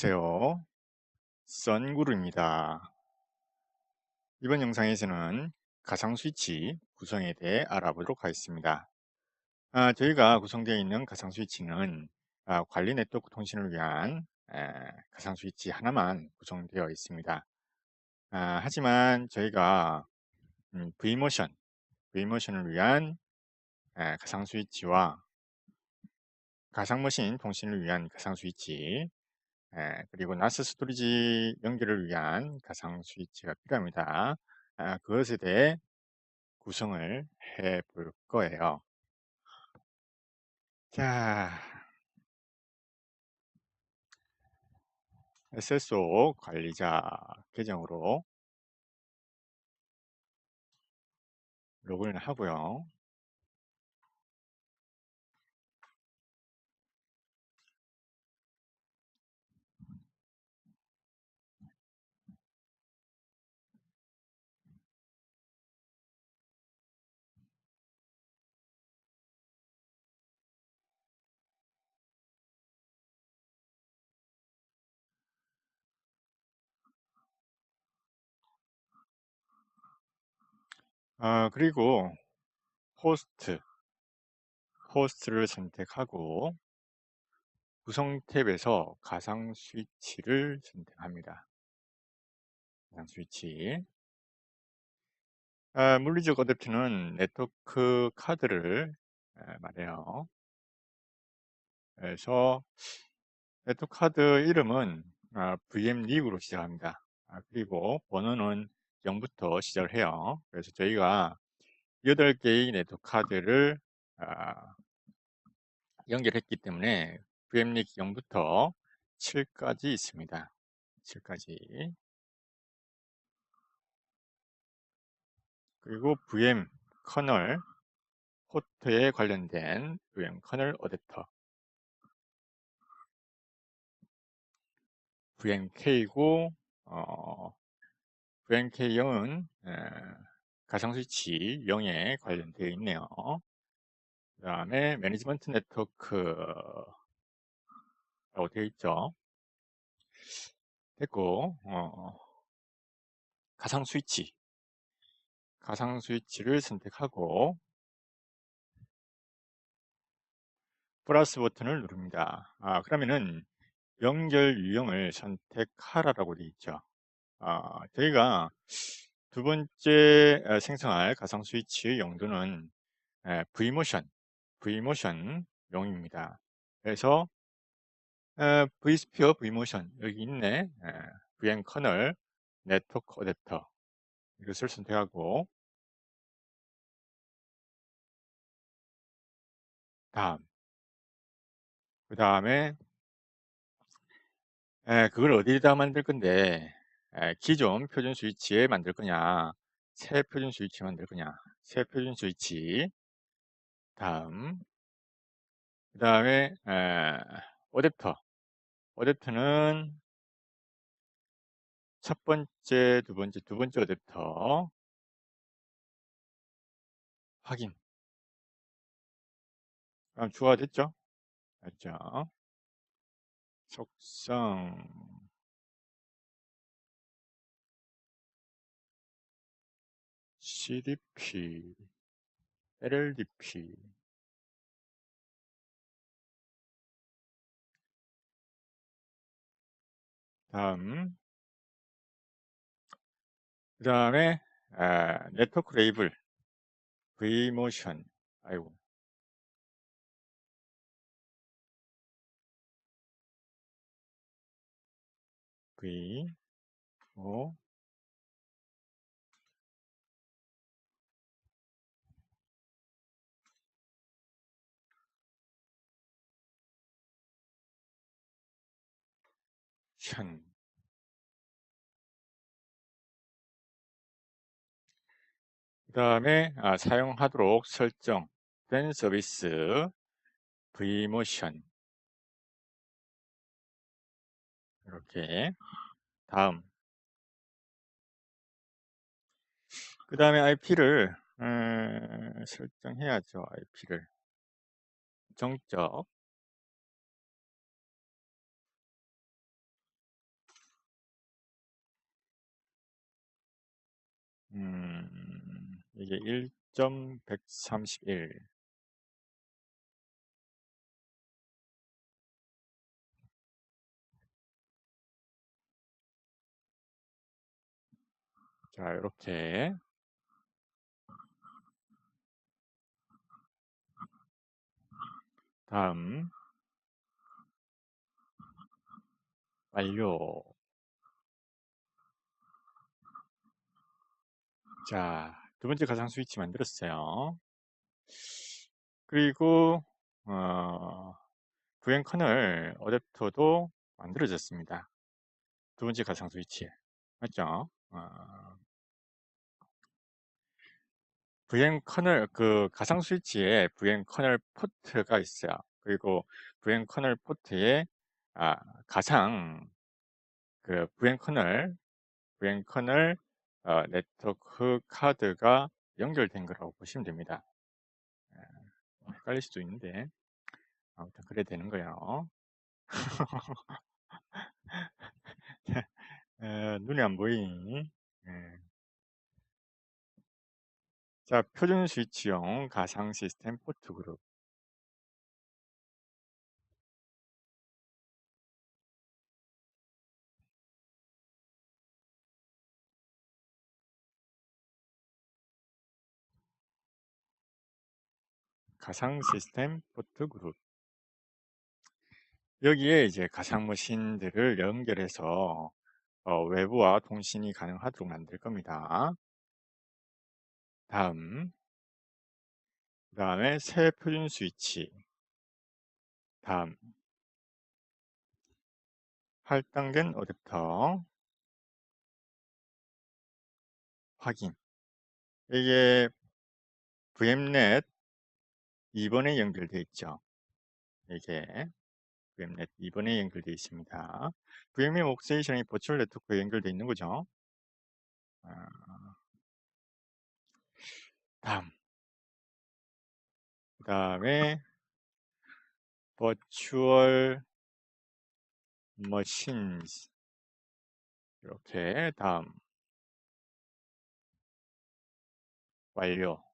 안녕하세요. 썬구루입니다. 이번 영상에서는 가상 스위치 구성에 대해 알아보도록 하겠습니다. 아, 저희가 구성되어 있는 가상 스위치는 아, 관리 네트워크 통신을 위한 에, 가상 스위치 하나만 구성되어 있습니다. 아, 하지만 저희가 음, V모션, V모션을 위한 에, 가상 스위치와 가상머신 통신을 위한 가상 스위치 예, 그리고 나스 스토리지 연결을 위한 가상 스위치가 필요합니다. 아, 그것에 대해 구성을 해 볼 거예요. 자, SSO 관리자 계정으로 로그인을 하고요. 아, 그리고 호스트, 호스트를 선택하고 구성 탭에서 가상 스위치를 선택합니다. 가상 스위치. 아, 물리적 어댑트는 네트워크 카드를 아, 말해요. 그래서 네트워크 카드 이름은 아, VM립으로 시작합니다. 아, 그리고 번호는 0부터 시작을 해요. 그래서 저희가 8개의 네트워크 카드를 아, 연결했기 때문에 VM립 0부터 7까지 있습니다. 7까지 그리고 VM 커널 포트에 관련된 VM 커널 어댑터 VMK고 어, VMK0은 가상 스위치 0에 관련되어 있네요. 그 다음에 매니지먼트 네트워크라고 되어 있죠. 됐고 어, 가상 스위치 가상 스위치를 선택하고 플러스 버튼을 누릅니다. 아, 그러면은 연결 유형을 선택하라라고 되어 있죠. 아, 저희가 두 번째 생성할 가상 스위치의 용도는 V모션, V모션 용입니다. 그래서 V스피어 V모션 여기 있네. VM 커널 네트워크 어댑터 이것을 선택하고 다음 그 다음에 그걸 어디에다 만들 건데 기존 표준 스위치에 만들 거냐 새 표준 스위치 만들 거냐 새 표준 스위치. 다음. 그 다음에 어댑터. 어댑터는 첫 번째 두 번째 두 번째 어댑터. 확인. 그럼 주가 됐죠? 맞죠? 속성 CDP LLDP 다음. 그 다음에 아, 네트워크 레이블 V모션. 아이고. V 모 션. 그 다음에 아, 사용하도록 설정된 서비스 V모션. 이렇게. 다음. 그 다음에 IP를 음, 설정해야죠 IP를. 정적 음, 이게 1.131 자, 이렇게. 다음. 완료. 자, 두 번째 가상 스위치 만들었어요. 그리고 어, 부행 커널 어댑터도 만들어졌습니다. 두 번째 가상 스위치 맞죠? 어, 부행 커널 그 가상 스위치에 부행 커널 포트가 있어요. 그리고 부행 커널 포트에 아, 가상 그 부행 커널 부행 커널 어, 네트워크 카드가 연결된 거라고 보시면 됩니다. 예, 뭐 헷갈릴 수도 있는데 아무튼 그래 되는 거예요. 에, 눈이 안 보이니? 예. 자, 표준 스위치용 가상 시스템 포트 그룹. 가상 시스템 포트 그룹. 여기에 이제 가상 머신들을 연결해서 어, 외부와 통신이 가능하도록 만들 겁니다. 다음, 그 다음에 새 표준 스위치. 다음, 할당된 어댑터 확인. 이게 VMnet 2번에 연결되어 있죠. 이게 VMnet 2번에 연결되어 있습니다. VM의 옥세이션이 버추얼 네트워크에 연결되어 있는 거죠. 아, 다음 그 다음에 버추얼 머신스 이렇게 다음 완료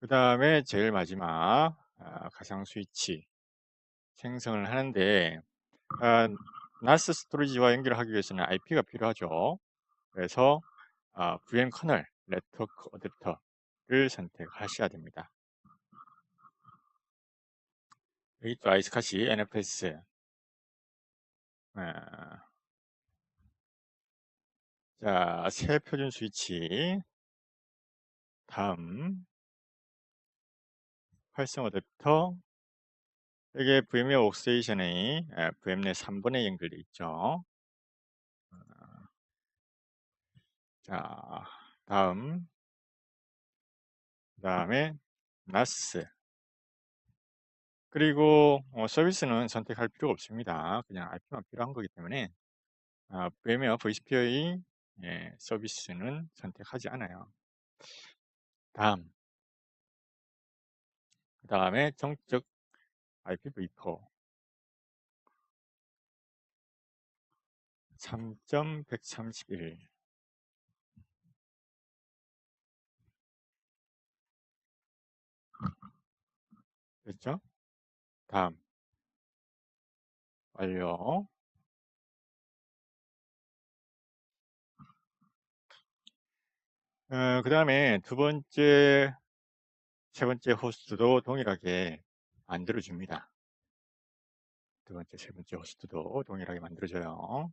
그 다음에 제일 마지막 아, 가상 스위치 생성을 하는데 아, NAS 스토리지와 연결하기 위해서는 IP가 필요하죠. 그래서 아, VM 커널 네트워크 어댑터를 선택하셔야 됩니다. 여기 또 아이스카시 NFS 아, 자, 새 표준 스위치. 다음 활성 어댑터 여기에 VMware 옥세이션이 VMnet 3번에 연결되어 있죠. 자, 다음 그 다음에 NAS 그리고 어, 서비스는 선택할 필요가 없습니다. 그냥 IP만 필요한 거기 때문에 아, VMware VCP의 예, 서비스는 선택하지 않아요. 다음 그 다음에 정적 IPv4 3.131 됐죠? 다음. 완료. 어, 그 다음에 두 번째 세 번째 호스트도 동일하게 만들어줍니다. 두 번째, 세 번째 호스트도 동일하게 만들어줘요.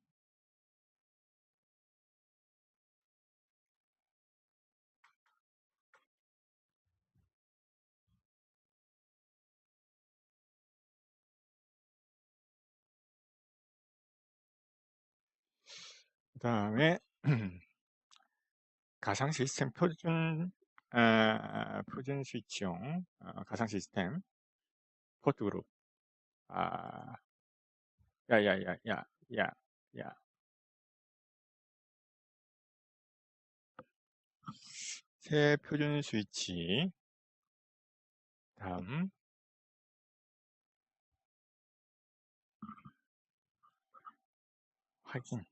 다음에 가상 시스템 표준 아, 표준 스위치용 어, 가상 시스템 포트 그룹. 아 야야야야야야. 새 표준 스위치. 다음. 확인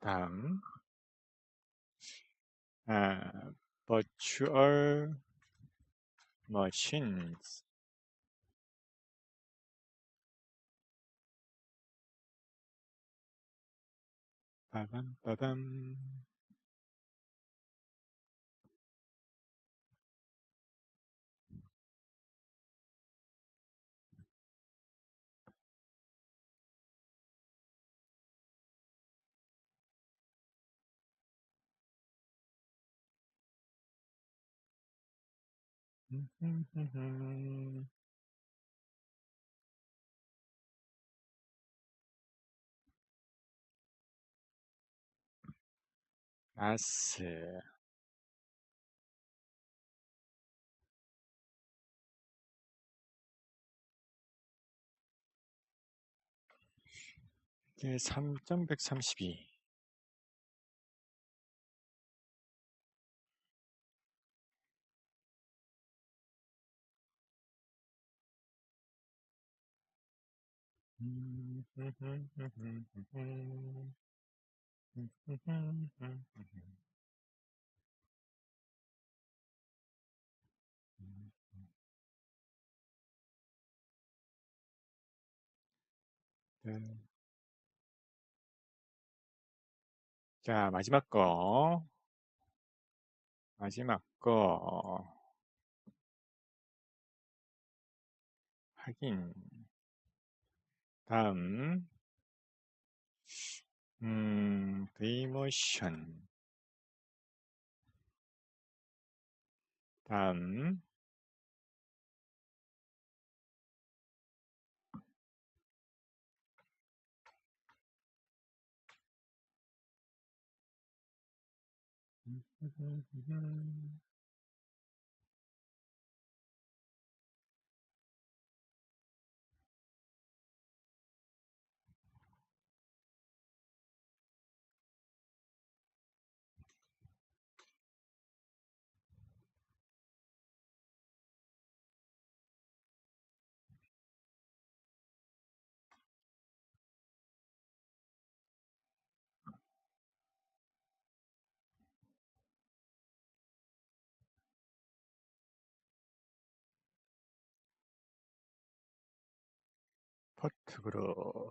다음 아, virtual machines 빠밤 나스 이게 3.132 네. 자, 마지막 거. 마지막 거. 확인. 다음. 음, 데이모션. 다음. 퍼트그러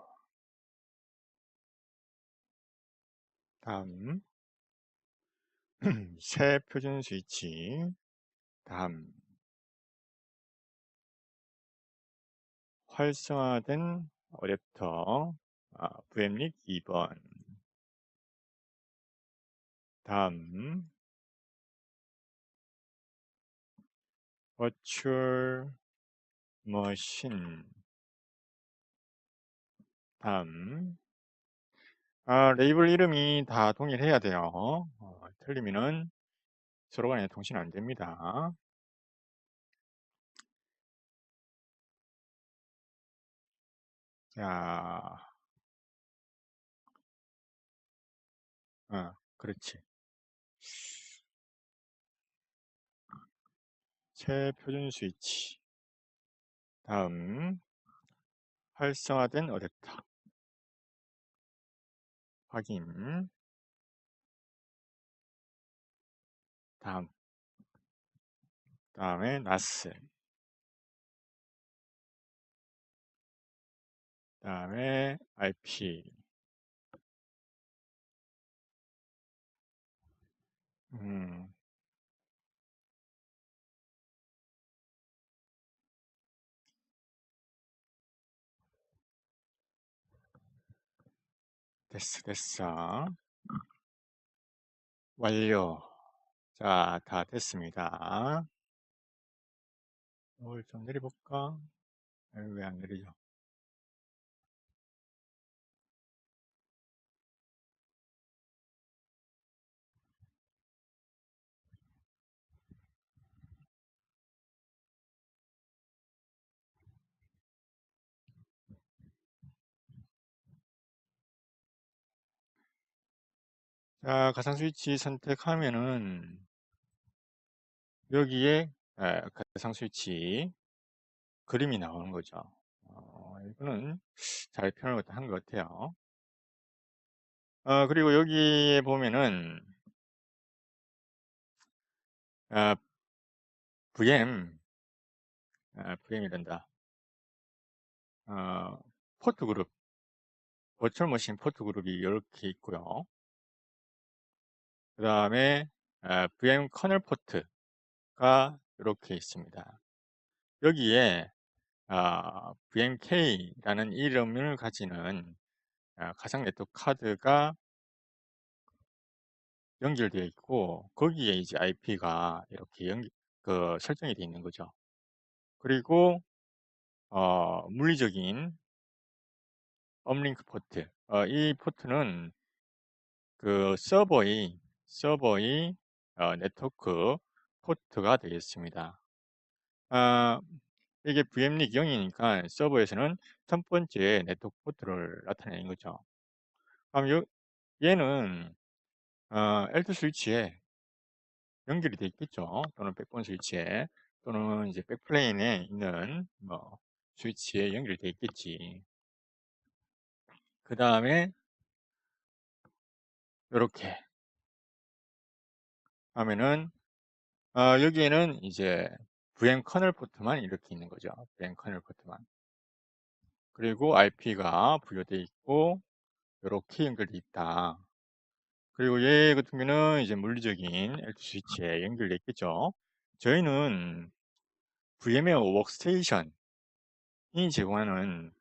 다음. 새 표준 스위치. 다음. 활성화된 어댑터. 아, VM릭 2번. 다음. 버츄얼 머신 3. 아, 레이블 이름이 다 동일해야 돼요. 어, 틀리면은 서로 간에 통신 안 됩니다. 자, 아, 그렇지. 새 표준 스위치. 다음, 활성화된 어댑터. 확인. 다음. 다음에 나스. 다음에 IP. 음. 됐어, 됐어. 완료. 자, 다 됐습니다. 이걸 좀 내려볼까? 왜 안 내리죠? 자, 가상 스위치 선택하면은 여기에 에, 가상 스위치 그림이 나오는 거죠. 어, 이거는 잘 표현을 한 것 같아요. 어, 그리고 여기에 보면은 어, VM, 어, VM이란다. 어, 포트 그룹, 버추얼 머신 포트 그룹이 이렇게 있고요. 그 다음에 어, VM 커널 포트가 이렇게 있습니다. 여기에 어, VMK라는 이름을 가지는 어, 가상 네트워크 카드가 연결되어 있고 거기에 이제 IP가 이렇게 연결, 그 설정이 되어 있는 거죠. 그리고 어, 물리적인 업링크 포트. 어, 이 포트는 그 서버의 서버의 어, 네트워크 포트가 되겠습니다. 아, 이게 VMLink 0이니까 서버에서는 첫 번째 네트워크 포트를 나타내는 거죠. 그럼 요, 얘는 어, L2 스위치에 연결이 되어 있겠죠. 또는 백본 스위치에 또는 이제 백플레인에 있는 뭐 스위치에 연결이 되어 있겠지. 그 다음에 이렇게 하면은 어, 여기에는 이제 VM 커널 포트만 이렇게 있는 거죠. VM 커널 포트만. 그리고 IP가 부여되어 있고 이렇게 연결되어 있다. 그리고 얘 같은 경우는 이제 물리적인 L2 스위치에 연결되어 있겠죠. 저희는 VM웨어 워크스테이션이 제공하는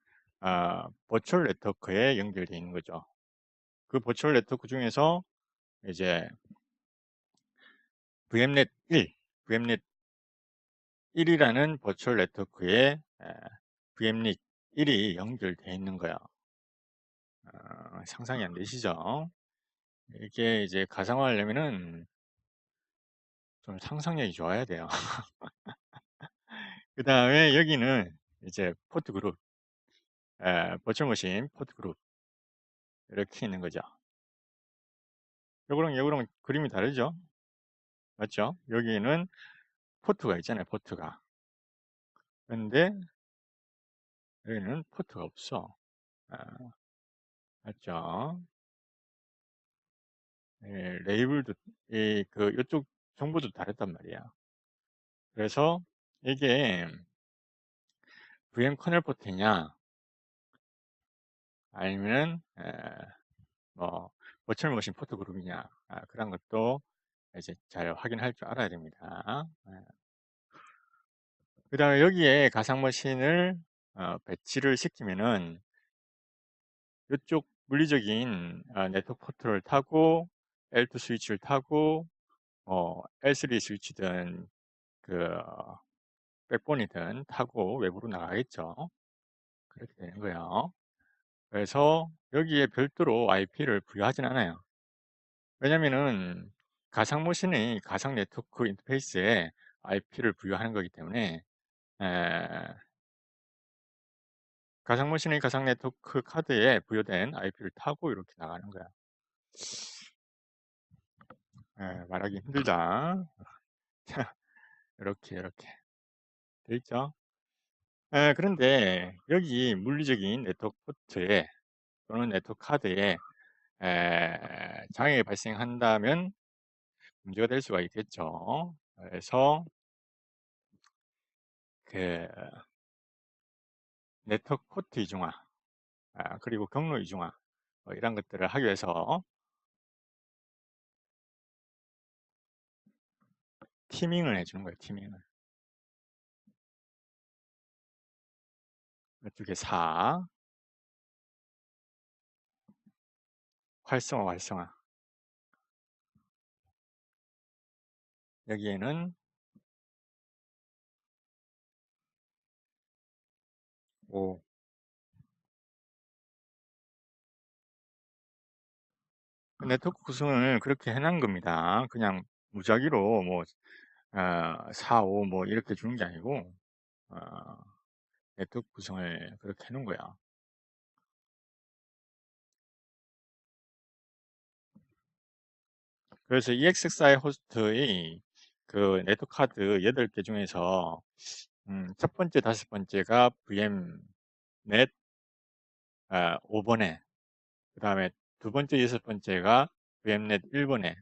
아, 버추얼 네트워크에 연결되어 있는 거죠. 그 버추얼 네트워크 중에서 이제 VMnet 1, VMnet 1이라는 버추얼 네트워크에 VMnet 1이 연결되어 있는 거야. 어, 상상이 안 되시죠? 이게 이제 가상화하려면은 좀 상상력이 좋아야 돼요. 그 다음에 여기는 이제 포트 그룹, 에, 버추얼 머신 포트 그룹 이렇게 있는 거죠. 요거랑 요거랑 그림이 다르죠? 맞죠? 여기는 포트가 있잖아요, 포트가. 근데 여기는 포트가 없어. 아, 맞죠? 예, 레이블도 이, 그 이쪽 정보도 다르단 말이야. 그래서 이게 VM 커널 포트냐 아니면 에, 뭐 버추얼 머신 포트 그룹이냐 아, 그런 것도 이제 잘 확인할 줄 알아야 됩니다. 그 다음에 여기에 가상 머신을 어, 배치를 시키면은 이쪽 물리적인 어, 네트워크 포트를 타고 L2 스위치를 타고 어, L3 스위치든 그 백본이든 타고 외부로 나가겠죠. 그렇게 되는 거예요. 그래서 여기에 별도로 IP를 부여하진 않아요. 왜냐면은 가상 모신의 가상 네트워크 인터페이스에 IP를 부여하는 거기 때문에 에, 가상 모신의 가상 네트워크 카드에 부여된 IP를 타고 이렇게 나가는 거야. 에, 말하기 힘들다. 이렇게 이렇게 돼 있죠. 에, 그런데 여기 물리적인 네트워크 포트에 또는 네트워크 카드에 에, 장애가 발생한다면 문제가 될 수가 있겠죠. 그래서 그 네트워크 포트 이중화 아, 그리고 경로 이중화 뭐 이런 것들을 하기 위해서 티밍을 해주는 거예요. 티밍을 이쪽에 4 활성화 활성화 여기에는 5 네트워크 구성을 그렇게 해놓은 겁니다. 그냥 무작위로 뭐 어, 4, 5 뭐 이렇게 주는 게 아니고 어, 네트워크 구성을 그렇게 해놓은 거야. 그래서 EXXI 호스트의 그 네트워크 카드 8개 중에서 음, 첫 번째, 다섯 번째가 VMnet 아, 5번에 그 다음에 두 번째, 여섯 번째가 VMnet 1번에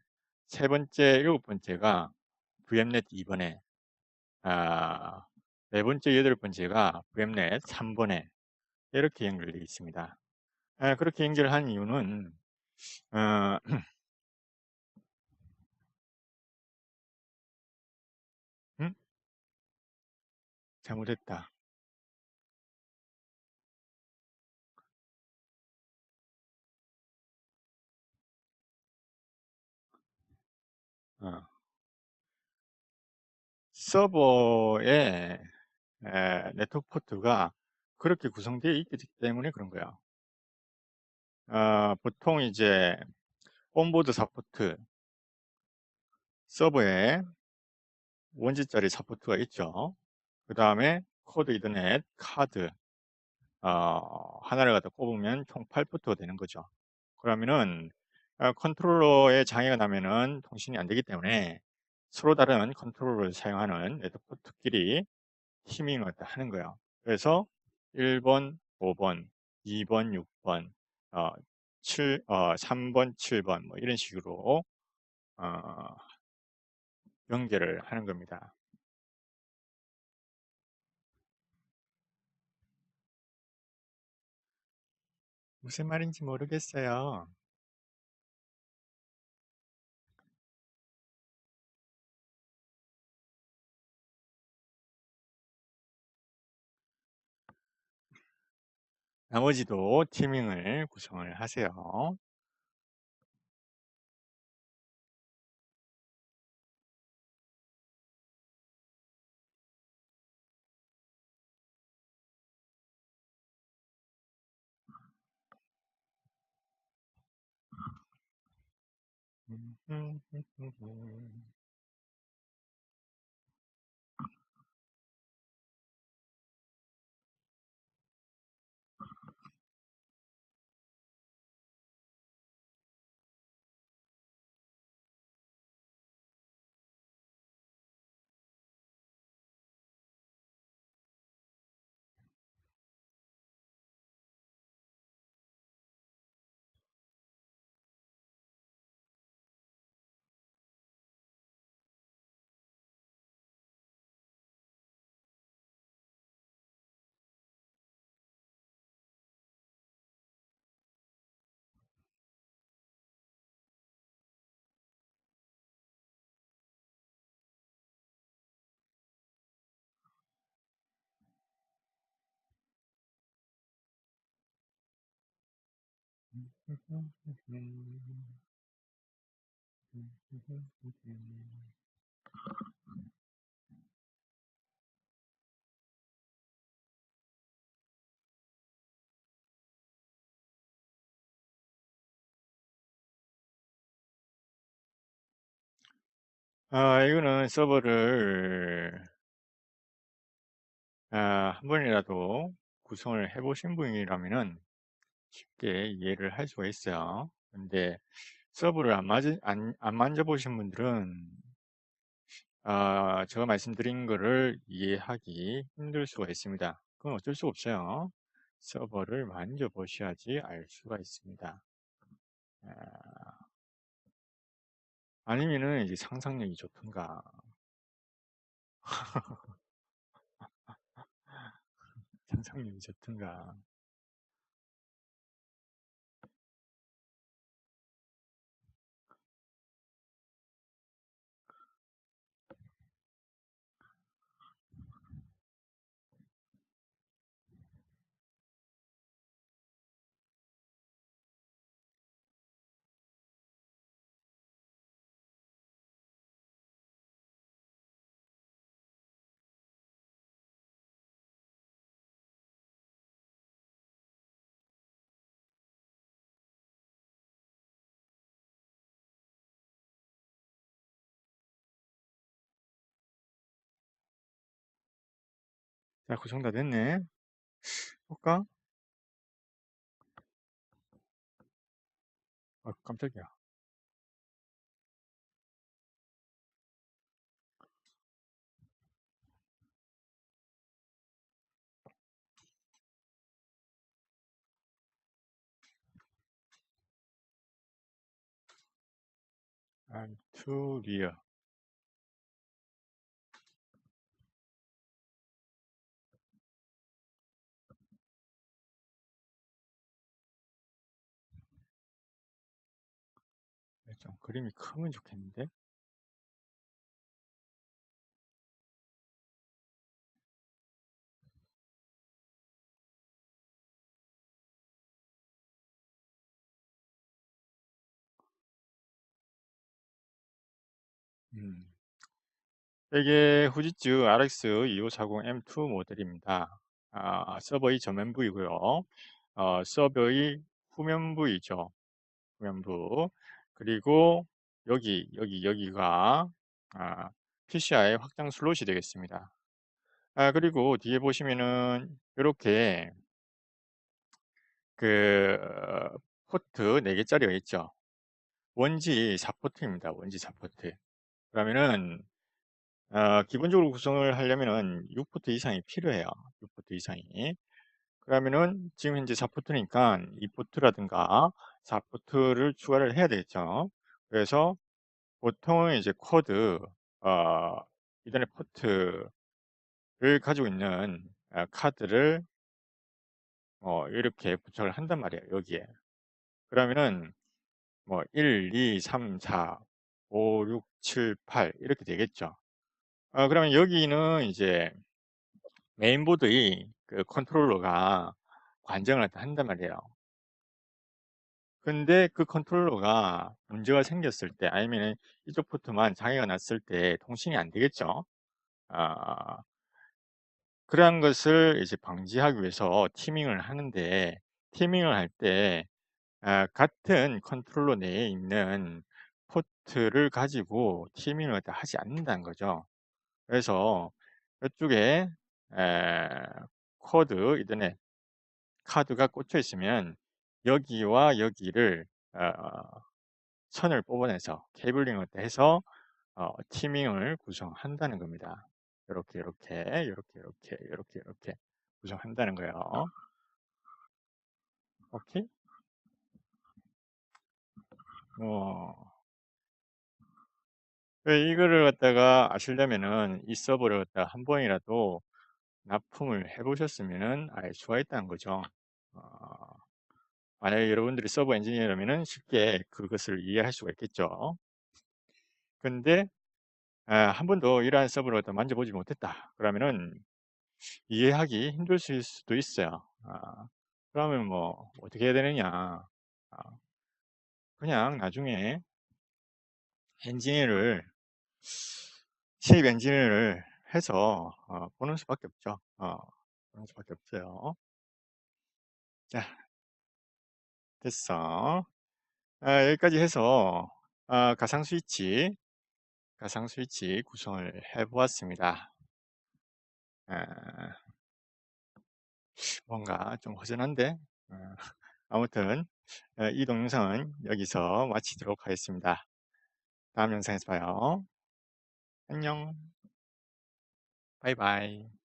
세 번째, 일곱 번째가 VMnet 2번에 아, 네 번째, 여덟 번째가 VMnet 3번에 이렇게 연결되어 있습니다. 아, 그렇게 연결한 이유는 어, 잘못했다. 어. 서버에 에, 네트워크 포트가 그렇게 구성되어 있기 때문에 그런 거야. 어, 보통 이제 온보드 사포트 서버에 원지짜리 사포트가 있죠. 그 다음에 코드 이더넷 카드 어, 하나를 갖다 꼽으면 총 8포트가 되는 거죠. 그러면은 어, 컨트롤러에 장애가 나면은 통신이 안 되기 때문에 서로 다른 컨트롤러를 사용하는 네트워크 포트끼리 티밍을 갖다 하는 거예요. 그래서 1번, 5번, 2번, 6번, 어, 7, 어, 3번, 7번 뭐 이런 식으로 어, 연결을 하는 겁니다. 무슨 말인지 모르겠어요. 나머지도 티밍을 구성을 하세요. Mm-hmm. mm-hmm. 아, 이거는 서버를 아, 한 번이라도 구성을 해보신 분이라면은 쉽게 이해를 할 수가 있어요. 근데 서버를 안, 맞, 안, 안 만져보신 분들은 아, 제가 말씀드린 거를 이해하기 힘들 수가 있습니다. 그건 어쩔 수 없어요. 서버를 만져보셔야지 알 수가 있습니다. 아, 아니면은 이제 상상력이 좋던가. 상상력이 좋던가. 자, 고정 다 됐네. 볼까? 아, 깜짝이야. 안투리어 좀 그림이 크면 좋겠는데 음. 이게 후지츠 RX 2540 M2 모델입니다. 아, 서버의 전면부이고요. 어, 서버의 후면부이죠. 후면부. 그리고 여기, 여기, 여기가 아, PCI 확장 슬롯이 되겠습니다. 아, 그리고 뒤에 보시면은 이렇게 그 포트 4개짜리가 있죠. 원지 4포트입니다. 원지 4포트. 그러면은 어, 기본적으로 구성을 하려면은 6포트 이상이 필요해요. 6포트 이상이. 그러면은 지금 현재 4포트니까 2포트라든가 4포트를 추가를 해야 되겠죠. 그래서 보통은 이제 코드 어, 이더넷 포트를 가지고 있는 어, 카드를 어, 이렇게 부착을 한단 말이에요. 여기에. 그러면은 뭐 1, 2, 3, 4, 5, 6, 7, 8 이렇게 되겠죠. 어, 그러면 여기는 이제 메인보드의 그 컨트롤러가 관정을 한단 말이에요. 근데 그 컨트롤러가 문제가 생겼을 때 아니면 이쪽 포트만 장애가 났을 때 통신이 안 되겠죠. 아, 그러한 것을 이제 방지하기 위해서 티밍을 하는데 티밍을 할때 아, 같은 컨트롤러 내에 있는 포트를 가지고 티밍을 하지 않는다는 거죠. 그래서 이쪽에 에, 코드 이더넷 카드가 꽂혀 있으면 여기와 여기를 어, 선을 뽑아내서 케이블링을 해서 어, 티밍을 구성한다는 겁니다. 이렇게 이렇게 이렇게 이렇게 이렇게 이렇게 구성한다는 거예요. 오케이? 어, 이거를 갖다가 아시려면은 이 서버를 갖다가 한 번이라도 납품을 해보셨으면은 알 수가 있다는 거죠. 어, 만약에 여러분들이 서버 엔지니어라면 쉽게 그것을 이해할 수가 있겠죠. 근데 아, 한 번도 이러한 서버를 갖다 만져보지 못했다. 그러면은 이해하기 힘들 수도 있어요. 아, 그러면 뭐 어떻게 해야 되느냐? 아, 그냥 나중에 엔지니어를 세입 엔지니어를 해서 어, 보는 수밖에 없죠. 어, 보는 수밖에 없어요. 자, 됐어. 아, 여기까지 해서 아, 가상 스위치, 가상 스위치 구성을 해보았습니다. 아, 뭔가 좀 허전한데 어, 아무튼 어, 이 동영상은 여기서 마치도록 하겠습니다. 다음 영상에서 봐요. 안녕. 바이바이.